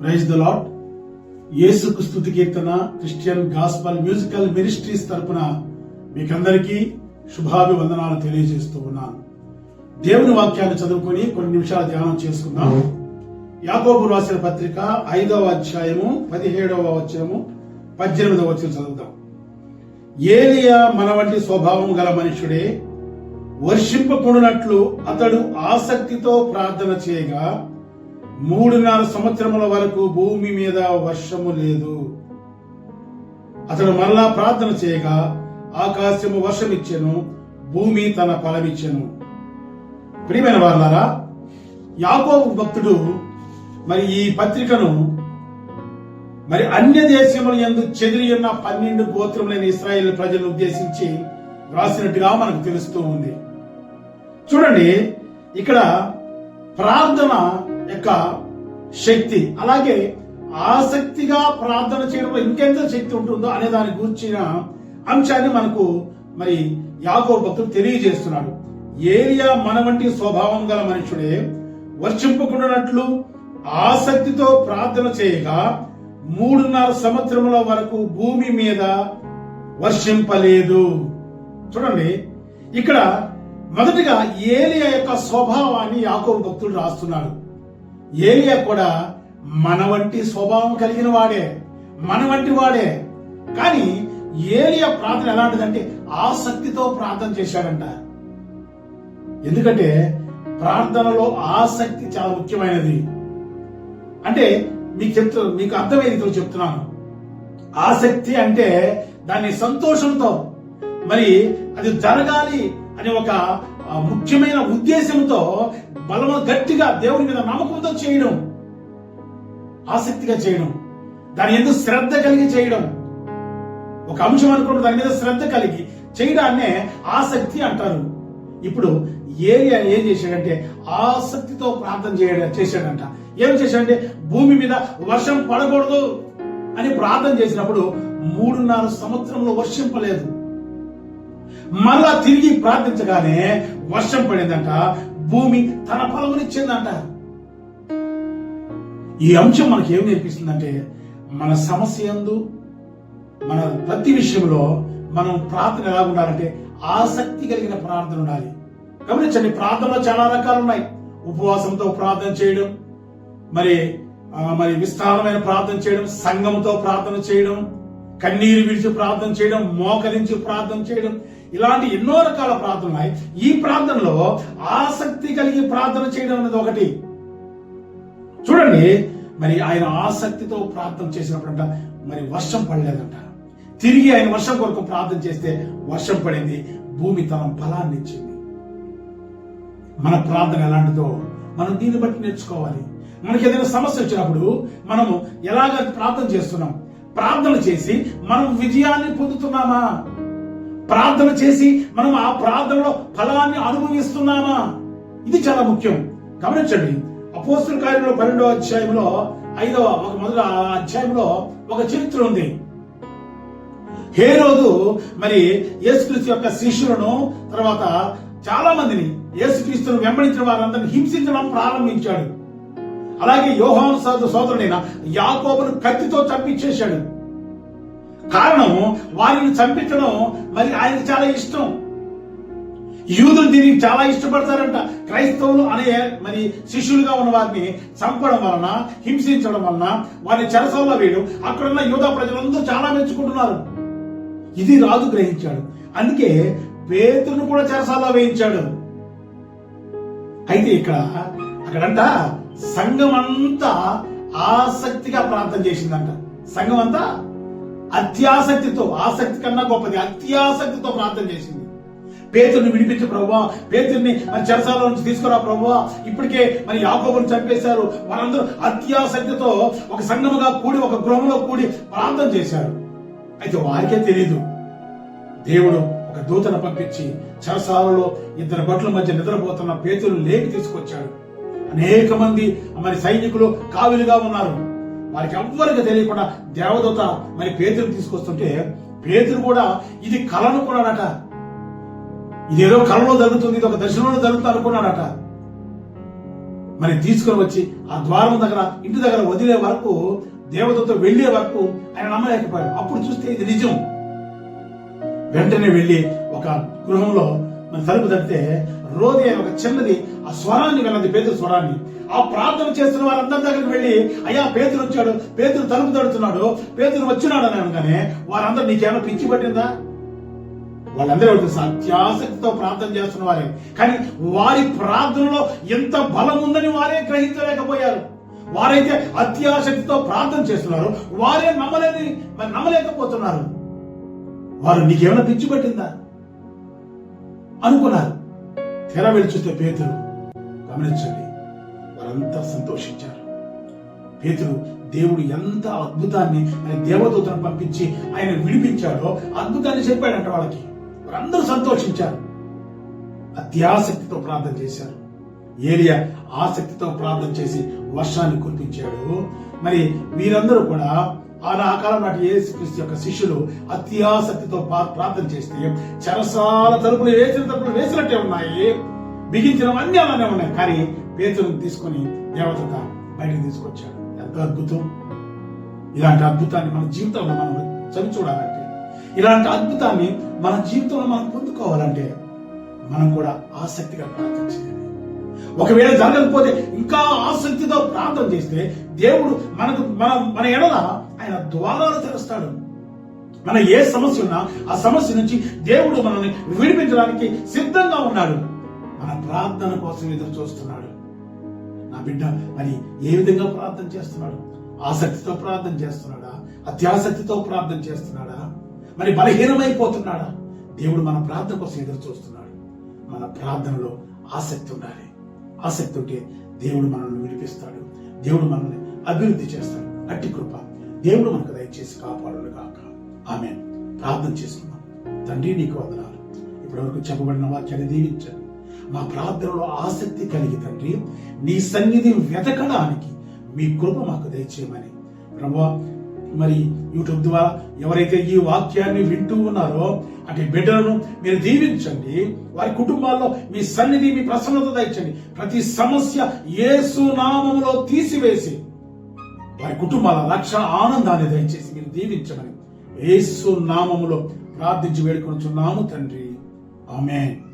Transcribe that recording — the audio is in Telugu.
ప్రైజ్ ద లాట్ యేసుకు స్థుతి కీర్తన క్రిస్టియన్ గాస్పల్ మ్యూజికల్ మినిస్ట్రీస్ తరపున మీకందరికీ శుభాభివందనాలు తెలియజేస్తూ ఉన్నాను. దేవుని వాక్యాన్ని చదువుకొని కొన్ని నిమిషాలు ధ్యానం చేసుకుందాం. యాకోబు రాసిన పత్రిక ఐదవ అధ్యాయము పదిహేడవ వచనము పద్దెనిమిదవ వచనం చదువుదాం. ఏలియా మన వంటి స్వభావం గల మనుషుడే వర్షింపకుండునట్లు అతడు ఆసక్తితో ప్రార్థన చేయగా మూడున్నర సంవత్సరముల వరకు భూమి మీద వర్షము లేదు. అతడు మరలా ప్రార్థన చేయగా ఆకాశము వర్షమిచ్చెను భూమి తన ఫలమిచ్చెను. ప్రియమైన వాళ్ళారా యాకోబు భక్తుడు మరి ఈ పత్రికను మరి అన్య దేశముల ఎందు చెదిరి ఉన్న పన్నెండు గోత్రములైన ఇస్రాయేల్ ప్రజలను ఉద్దేశించి వ్రాసినట్టుగా మనకు తెలుస్తూ ఉంది. చూడండి ఇక్కడ ప్రార్థన యొక్క శక్తి అలాగే ఆసక్తిగా ప్రార్థన చేయడంలో ఇంకెంత శక్తి ఉంటుందో అనే దాని గురించిన అంశాన్ని మనకు మరి యాగో భక్తుడు తెలియజేస్తున్నాడు. ఏలియా మన వంటి స్వభావం గల మనుషుడే వర్షింపకుండానట్లు ఆసక్తితో ప్రార్థన చేయగా మూడున్నర సంవత్సరముల వరకు భూమి మీద వర్షింపలేదు. చూడండి ఇక్కడ మొదటిగా ఏలియా యొక్క స్వభావాన్ని యాకో భక్తుడు రాస్తున్నాడు. ఏలియా కూడా మన వంటి స్వభావం కలిగిన వాడే మన వంటి వాడే. కానీ ఏలియా ప్రార్థన ఎలాంటిదంటే ఆసక్తితో ప్రార్థన చేశాడంట. ఎందుకంటే ప్రార్థనలో ఆసక్తి చాలా ముఖ్యమైనది. అంటే మీకు చెప్తూ మీకు అర్థమయ్యేది చెప్తున్నాను. ఆసక్తి అంటే దాన్ని సంతోషంతో మరి అది జరగాలి అనే ఒక ముఖ్యమైన ఉద్దేశంతో బలము గట్టిగా దేవుని మీద నమ్మకంతో చేయడం ఆసక్తిగా చేయడం దాని ఎందుకు శ్రద్ధ కలిగి చేయడం. ఒక అంశం అనుకుంటే దాని మీద శ్రద్ధ కలిగి చేయడాన్నే ఆసక్తి అంటారు. ఇప్పుడు ఏరియా ఏం చేశాడంటే ఆసక్తితో ప్రార్థన చేయడం చేశాడంట. ఏం చేశాడంటే భూమి మీద వర్షం పడకూడదు అని ప్రార్థన చేసినప్పుడు మూడున్నర సంవత్సరంలో వర్షం పడలేదు మళ్ళా తిరిగి ప్రార్థించగానే వర్షం పడిందంట భూమి తన ఫలమునిచ్చిందంట ఈ అంశం మనకి ఏం నేర్పిస్తుందంటే మన సమస్య ఎందు మన ప్రతి విషయంలో మనం ప్రార్థన ఎలా ఉండాలంటే ఆసక్తి కలిగిన ప్రార్థన ఉండాలి. గమనించండి ప్రార్థనలో చాలా రకాలు ఉన్నాయి. ఉపవాసంతో ప్రార్థన చేయడం మరి మరి విస్తారమైన ప్రార్థన చేయడం సంఘంతో ప్రార్థన చేయడం కన్నీరు విడిచి ప్రార్థన చేయడం మోకరించి ప్రార్థన చేయడం ఇలాంటి ఎన్నో రకాల ప్రార్థనలు ఉన్నాయి. ఈ ప్రార్థనలో ఆసక్తి కలిగి ప్రార్థన చేయడం అనేది ఒకటి. చూడండి మరి ఆయన ఆసక్తితో ప్రార్థన చేసినప్పుడంట మరి వర్షం పడలేదంట. తిరిగి ఆయన వర్షం కొరకు ప్రార్థన చేస్తే వర్షం పడింది భూమి తన ఫలాన్ని ఇచ్చింది. మన ప్రార్థన ఎలాంటిదో మనం దీన్ని బట్టి నేర్చుకోవాలి. మనకి ఏదైనా సమస్య వచ్చినప్పుడు మనము ఎలాగ ప్రార్థన చేస్తున్నాం? ప్రార్థన చేసి మనం విజయాన్ని పొందుతున్నామా? ప్రార్థన చేసి మనం ఆ ప్రార్థనలో ఫలాన్ని అనుభవిస్తున్నామా? ఇది చాలా ముఖ్యం. గమనించండి. అపోస్తుల కార్యంలో పన్నెండో అధ్యాయంలో ఐదవ ఒక మొదటి అధ్యాయంలో ఒక చరిత్ర ఉంది. హే రోజు మరి యేసుక్రీస్తు యొక్క శిష్యులను తర్వాత చాలా మందిని యేసుక్రీస్తును వెంబడించిన వారందరిని హింసించడం ప్రారంభించాడు. అలాగే యోహాను సోదరుడైన యాకోబును కత్తితో చంపించేశాడు. కారణం వారిని చంపించడం మరి ఆయనకు చాలా ఇష్టం. యూదులు దీనికి చాలా ఇష్టపడతారంట. క్రైస్తవులు అనే మరి శిష్యులుగా ఉన్న వారిని చంపడం వలన హింసించడం వలన వారిని చెరసల్లో వేయడం అక్కడున్న యూదా ప్రజలందరూ చాలా మెచ్చుకుంటున్నారు. ఇది రాజు గ్రహించాడు. అందుకే పేతును కూడా చెరసాల్లో వేయించాడు. అయితే ఇక్కడ అక్కడంట సంఘం అంతా ఆసక్తిగా ప్రార్థన చేసిందంట. సంఘం అంతా అత్యాసక్తితో ఆసక్తి కన్నా గొప్పది. అత్యాసక్తితో ప్రార్థన చేసింది. పేతుడిని విడిపించు ప్రభువా. పేతుడిని మన చెరసాల నుంచి తీసుకురా ప్రభువా. ఇప్పటికే మరి యాకోబుని చంపేశారు. వారందరూ అత్యాసక్తితో ఒక సంఘముగా కూడి ఒక గృహంలో కూడి ప్రార్థన చేశారు. అయితే వారికే తెలియదు దేవుడు ఒక దూతను పంపించి చెరసాలలో ఇద్దరు భట్ల మధ్య నిద్రపోతున్న పేతులు లేపి తీసుకొచ్చాడు. అనేక మంది మరి సైనికులు కావిలుగా ఉన్నారు. వారికి ఎవ్వరికి తెలియకుండా దేవదూత మరి పేతురు తీసుకొస్తుంటే పేతురు కూడా ఇది కలనుకున్నాడట ఇదేదో కళలో జరుగుతుంది ఇది ఒక దర్శనంలో జరుగుతుంది అనుకున్నాడట. మరి తీసుకొని వచ్చి ఆ ద్వారం దగ్గర ఇంటి దగ్గర వదిలే వరకు దేవతతో వెళ్ళే వరకు ఆయన నమ్మలేకపోయాడు. అప్పుడు చూస్తే ఇది నిజం. వెంటనే వెళ్ళి ఒక గృహంలో మన తలుపు తడితే రోది అనే ఒక చిన్నది ఆ స్వరాన్ని వెళ్ళింది పేతురు స్వరాన్ని. ఆ ప్రార్థన చేస్తున్న వారందరి దగ్గరికి వెళ్ళి అయ్యా పేతులు వచ్చాడు పేతులు తలుపు తడుతున్నాడు పేతులు వచ్చినాడు అని అనగానే వారందరూ నీకేమైనా పిచ్చి పట్టిందా? వాళ్ళందరూ అత్యాసక్తితో ప్రార్థన చేస్తున్న వారే. కానీ వారి ప్రార్థనలో ఎంత బలం ఉందని వారే గ్రహించలేకపోయారు. వారైతే అత్యాసక్తితో ప్రార్థన చేస్తున్నారు వారే నమ్మలేని మరి నమ్మలేకపోతున్నారు. వారు నీకేమైనా పిచ్చి పట్టిందా? అనుకున్నారు. తెర వెళ్ళి పేతురు గమనించండి వారంతా సంతోషించారు. పేతురు దేవుడు ఎంత అద్భుతాన్ని ఆయన దేవదూతను పంపించి ఆయన విడిపించాడో అద్భుతాన్ని చెప్పాడంట వాళ్ళకి. వారందరూ సంతోషించారు. అత్యాసక్తితో ప్రార్థన చేశారు. ఏలియా ఆసక్తితో ప్రార్థన చేసి వర్షాన్ని కురిపించాడు. మరి వీరందరూ కూడా ఆ ఆ కాలం నాటి యేసుక్రీస్తు యొక్క శిష్యులు అత్యాసక్తితో పా- ప్రార్థన చేస్తే చరసాల తలుపులు వేసిన తలుపులు వేసినట్టే ఉన్నాయి. బిగించినవన్నీ అలానే ఉన్నాయి. కానీ పేతులను తీసుకొని దేవత బయటకు తీసుకొచ్చాడు. ఎంత అద్భుతం! ఇలాంటి అద్భుతాన్ని మన జీవితంలో మనం చవి చూడాలంటే ఇలాంటి అద్భుతాన్ని మన జీవితంలో మనం పొందుకోవాలంటే మనం కూడా ఆసక్తిగా ప్రార్థన చేయాలి. ఒకవేళ జరగకపోతే ఇంకా ఆసక్తితో ప్రార్థన చేస్తే దేవుడు మనకు మన మన ఎడల ఆయన ద్వారాలు తెరుస్తాడు. మన ఏ సమస్య ఉన్నా ఆ సమస్య నుంచి దేవుడు మనల్ని విడిపించడానికి సిద్ధంగా ఉన్నాడు. మన ప్రార్థన కోసం ఎదురు చూస్తున్నాడు. నా బిడ్డ మరి ఏ విధంగా ప్రార్థన చేస్తున్నాడు? ఆసక్తితో ప్రార్థన చేస్తున్నాడా? అత్యాసక్తితో ప్రార్థన చేస్తున్నాడా? మరి బలహీనమైపోతున్నాడా? దేవుడు మన ప్రార్థన కోసం ఎదురు చూస్తున్నాడు. మన ప్రార్థనలో ఆసక్తి ఉండాలి. ఆసక్తి ఉంటే దేవుడు మనల్ని విడిపిస్తాడు. దేవుడు మనల్ని అభివృద్ధి చేస్తాడు. అట్టి కృప దేవుడు మనకు దయచేసి కాపాడును కాక ఆమె ప్రార్థన చేసుకున్నాం తండ్రి నీకు వందనాలు. ఇప్పటివరకు చెప్పబడిన వాక్యాన్ని దీవించండి. మా ప్రార్థనలో ఆసక్తి కలిగి తండ్రి నీ సన్నిధి వెతకడానికి మీ కృప మాకు దయచేయమని. ప్రభా మరి యూట్యూబ్ ద్వారా ఎవరైతే ఈ వాక్యాన్ని వింటూ ఉన్నారో అటు బిడ్డలను మీరు దీవించండి. వారి కుటుంబాల్లో మీ సన్నిధి మీ ప్రసన్నత దయచండి ప్రతి సమస్య ఏసు నామములో తీసివేసి వారి కుటుంబాల రక్షణ ఆనందాన్ని దయచేసి మీరు దీవించమని ఏసు నామములో ప్రార్థించి వేడుకొనుచున్నాము తండ్రి. ఆమెన్.